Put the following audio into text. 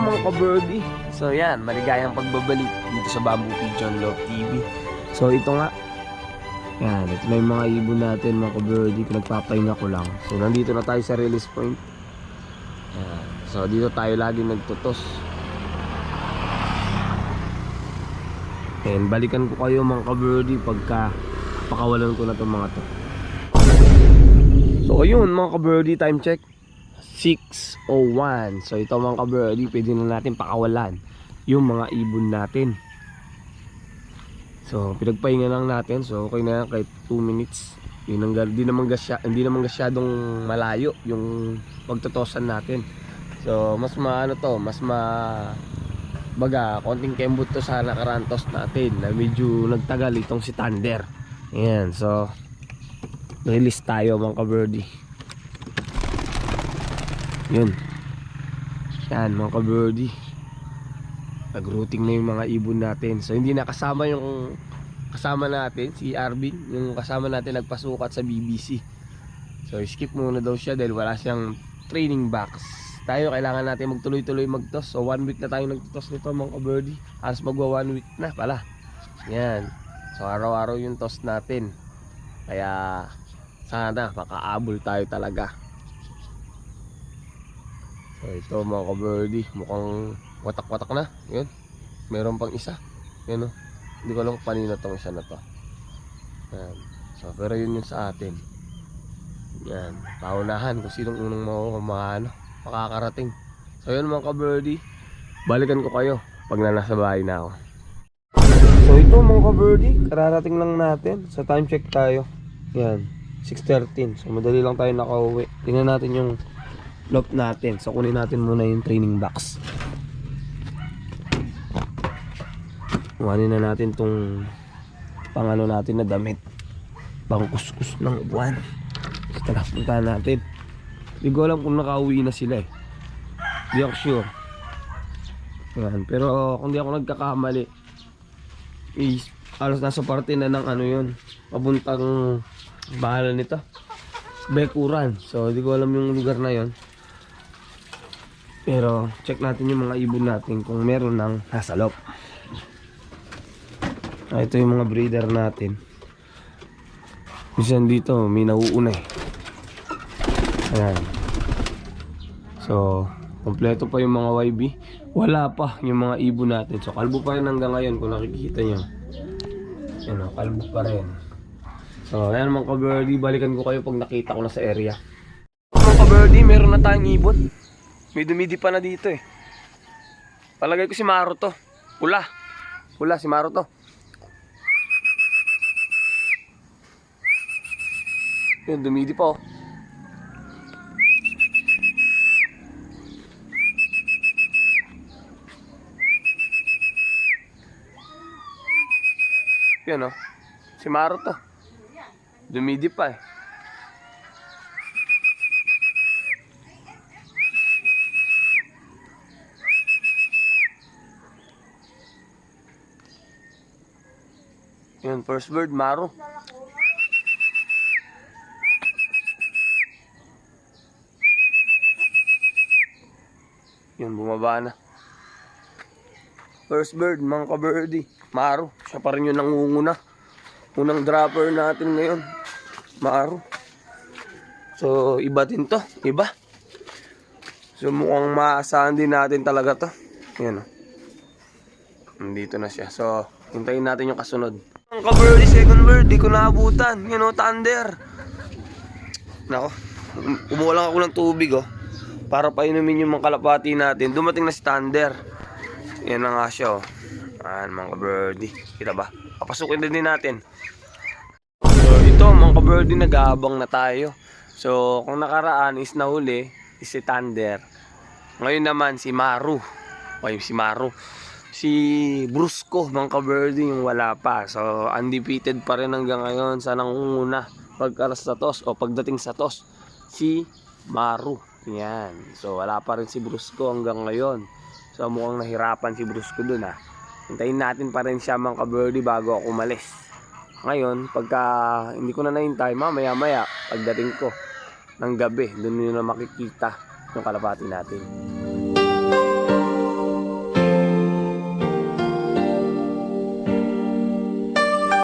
mga ka-birdie. So yan, maligayang pagbabalik dito sa Bamboo Pigeon Love TV. So ito nga, yan, ito na yung mga ibon natin mga ka-birdie. Pinagpapahinga ko lang. So nandito na tayo sa release point. Yan. So dito tayo lagi nagtutos. And balikan ko kayo mga ka-birdie pagka pakawalan ko na itong mga to. So ayun mga ka-birdie, time check. 6.01 So ito mga ka-birdie, pwede na natin pakawalan yung mga ibon natin. So pinagpahinga lang natin. So okay na kahit 2 minutes. Yun ang, di naman gasya, hindi naman gasyadong malayo yung pagtotosan natin. So mas maano to, mas ma baga, konting kembot to sa nakaraan toss natin na medyo nagtagal itong si Thunder. Ayan, so release tayo mga ka-birdie. Yun. Yan mga ka-birdie. Nag-routing na yung mga ibon natin. So hindi na kasama yung kasama natin, si Arvin. Yung kasama natin nagpasukat sa BBC. So skip muna daw siya dahil wala siyang training box. Tayo kailangan natin magtuloy-tuloy magtos. So one week na tayo nagtotos nito mga ka-birdie. Halos magwa one week na pala. Yan. So araw-araw yung toss natin. Kaya sana makaabol tayo talaga. So ito mga ka-birdie, mukhang watak-watak na. Yun. Meron pang isa. Yan o. Hindi ko alam kanina tong isa na to. Yan. So pero yun yung sa atin. Yan. Paunahan kung sinong unang mga, mga ano, makakarating. So yun mga ka-birdie. Balikan ko kayo pag na nasa bahay na ako. So ito mga ka-birdie, kararating lang natin. Sa time check tayo. Yan. 6.13. So madali lang tayo nakauwi. Tingnan natin yung loft natin. So kunin natin muna yung training box. Kuhanin na natin tong pangano natin na damit. Pangkuskus ng. So tara, puntahan natin. Hindi ko alam kung nakauwi na sila eh. Hindi ako sure. Yan. Pero kung di ako nagkakamali, is alos nasa parte na ng ano yun. Pabuntang bahala nito. Bekuran. So, hindi ko alam yung lugar na yon. Pero, check natin yung mga ibon natin kung meron ng nasa loob. Ah, ito yung mga breeder natin. Minsan dito, may nauuna eh. Ayan. So, kompleto pa yung mga YB. Wala pa yung mga ibon natin. So, kalbo pa rin hanggang ngayon kung nakikita nyo. Yan o, kalbo pa rin. So, ayan mga ka-birdie, balikan ko kayo pag nakita ko na sa area. Mga ka-birdie, meron na tayong ibon. May dumidi pa na dito eh. Palagay ko si Maro to. Pula. Pula si Maro to. Yun, dumidi pa oh. Yun oh. Si Maro to. Dumidi pa eh. Yun, first bird, Maro. Yun, bumaba na. First bird, mga ka-birdie. Maro, siya pa rin yung nangunguna. Unang dropper natin ngayon. Maro. So, iba din to. Iba. So, mukhang maasahan din natin talaga to. Yan o. Nandito na siya. So, hintayin natin yung kasunod. Ang ka-birdie, second bird. Di ko naabutan. Yan o, thunder. Nako. Um- Umuha lang ako ng tubig oh. Para painumin yung mga kalapati natin. Dumating na si thunder. Yan na nga siya oh. Ayan mga ka-birdie. Kita ba? Papasukin din, natin. So ito mga ka-birdie nag-aabang na tayo. So kung nakaraan is nahuli is si Thunder. Ngayon naman si Maru. O si Maru. Si Brusco mga ka-birdie yung wala pa. So undefeated pa rin hanggang ngayon sa nangunguna. Pagkaras sa tos o pagdating sa tos. Si Maru. Yan. So wala pa rin si Brusco hanggang ngayon. So mukhang nahirapan si Brusco dun ha. Hintayin natin pa rin siya mga ka-birdie bago ako umalis. Ngayon, pagka hindi ko na nahintay, mamaya maya, pagdating ko ng gabi, doon nyo na makikita yung kalapati natin.